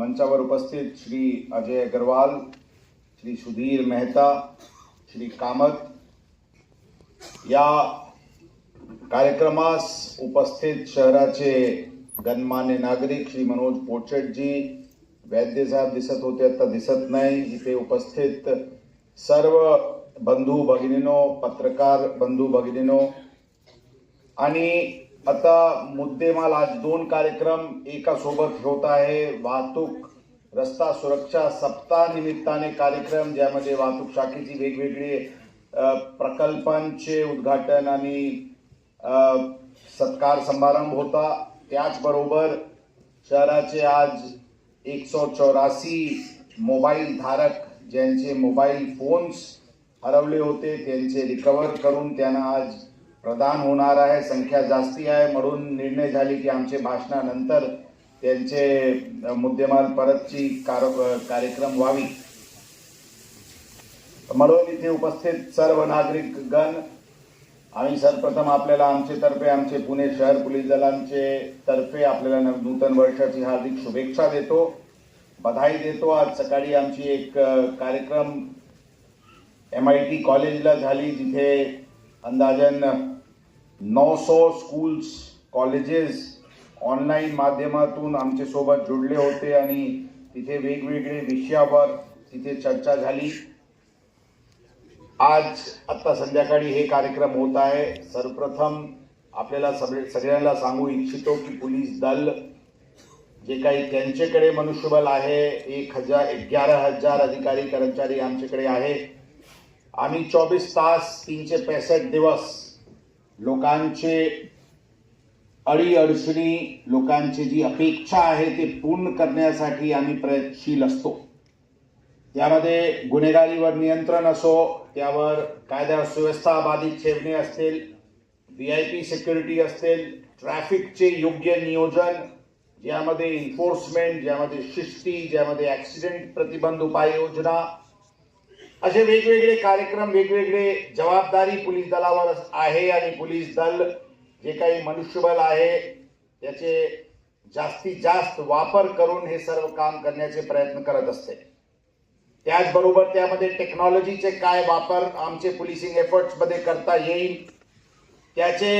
मंचावर उपस्थित श्री अजय अग्रवाल श्री सुधीर मेहता श्री कामत या कार्यक्रमास उपस्थित शहराचे गणमान्य नागरिक श्री मनोज पोचटजी वैद्य साहेब दिसत होते आता दिसत नाही. इथे उपस्थित सर्व बंधू भगिनीनो पत्रकार बंधू भगिनीनो आणि आता मुद्देमाल आज दोन कार्यक्रम एका सोबत होत आहे. वाहतूक रस्ता सुरक्षा सप्ताह निमित्ताने कार्यक्रम ज्यामध्ये वाहतूक शाखेची वेगवेगळे प्रकल्पांचे उद्घाटन आणि सत्कार समारंभ होता. त्याचबरोबर शहराचे आज एक सौ चौरासी मोबाईल धारक ज्यांचे मोबाईल फोन्स हरवले होते त्यांचे रिकवर करून त्यांना आज प्रदान होणार आहे संख्या जास्ती आहे म्हणून निर्णय झाले की आमचे भाषणानंतर त्यांचे मुद्देमाल परतची कार कार्यक्रम व्हावी. म्हणून इथे उपस्थित सर्व नागरिक गण आम्ही सर्वप्रथम आपल्याला आमचे तर्फे आमचे पुणे शहर पोलीस दलांचे तर्फे आपल्याला नव- नूतन वर्षाची हार्दिक शुभेच्छा देतो. बधाई देतो. आज सकाळी आमची एक कार्यक्रम एम आय टी कॉलेजला झाली जिथे अंदाजन 900 स्कूल्स कॉलेजेस ऑनलाईन माध्यमातून आमच्यासोबत सोबत जुडले होते आणि तिथे वेगवेगळे विषयावर तिथे चर्चा झाली. आज आत्ता संध्याकाळी हे कार्यक्रम होत आहे. सर्वप्रथम आपल्याला सगळे सगळ्यांना सांगू इच्छितो की पोलीस दल जे काही त्यांच्याकडे मनुष्यबल आहे एक हजार ग्यारा हजार अधिकारी कर्मचारी आमच्याकडे आहे आम्ही चोवीस तास तीनशे पैसष्ट दिवस लोकांचे अडी अडचणी लोकांची जी अपेक्षा आहे ते पूर्ण करण्यासाठी आम्ही प्रयत्नशील असतो. त्यामध्ये गुन्हेगारीवर नियंत्रण असो त्यावर कायदा सुव्यवस्था बाधित ठेवणे असतील व्ही आय पी सिक्युरिटी असतील ट्रॅफिकचे योग्य नियोजन ज्यामध्ये इन्फोर्समेंट ज्यामध्ये शिस्ती ज्यामध्ये ॲक्सिडेंट प्रतिबंध उपाययोजना असे वेगवेगळे कार्यक्रम वेगवेगळे जबाबदारी पोलीस दलावर आहे आणि पोलीस दल जे काही मनुष्यबल आहे त्याचे जास्तीत जास्त वापर करून हे सर्व काम करण्याचे प्रयत्न करत असते. त्याचबरोबर त्यामध्ये टेक्नॉलॉजीचे काय वापर आमचे पोलिसिंग एफर्ट्समध्ये करता येईल त्याचे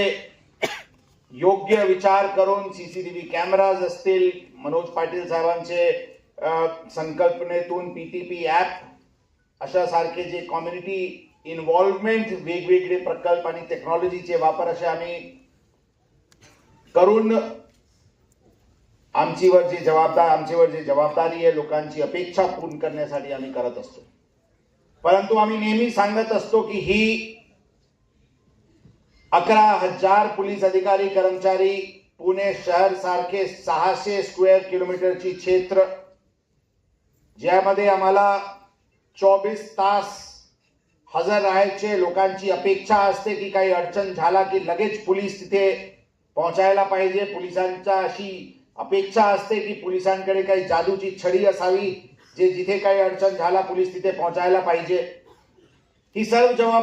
योग्य विचार करून सीसीटीव्ही कॅमेराज असतील. मनोज पाटील साहेबांचे पी संकल्पनेतून पीटीपी ॲप अशा सारखे जे कम्युनिटी इन्व्हॉल्वमेंट वेगवेगळे प्रकल्प आणि टेक्नॉलॉजीचे वापर असे आम्ही करून आमचीवर जी जबाबदार आमचीवर जी जबाबदारी आहे लोकांची अपेक्षा पूर्ण करण्यासाठी आम्ही करत असतो. परंतु आम्ही नेहमी सांगत असतो की ही अकरा हजार पोलीस अधिकारी कर्मचारी पुणे शहर सारखे सहाशे स्क्वेअर किलोमीटरची क्षेत्र ज्यामध्ये आम्हाला चोवीस तास हजर राहायचे. लोकांची अपेक्षा असते की काही अडचण झाला की लगेच पोलीस तिथे पोहोचायला पाहिजे. पोलिसांच्या अशी अपेक्षा असते की पोलिसांकडे काही जादूची छडी असावी जे जिथे काही अडचण झाला पोलीस तिथे पोहोचायला पाहिजे. ही सर्व जबाब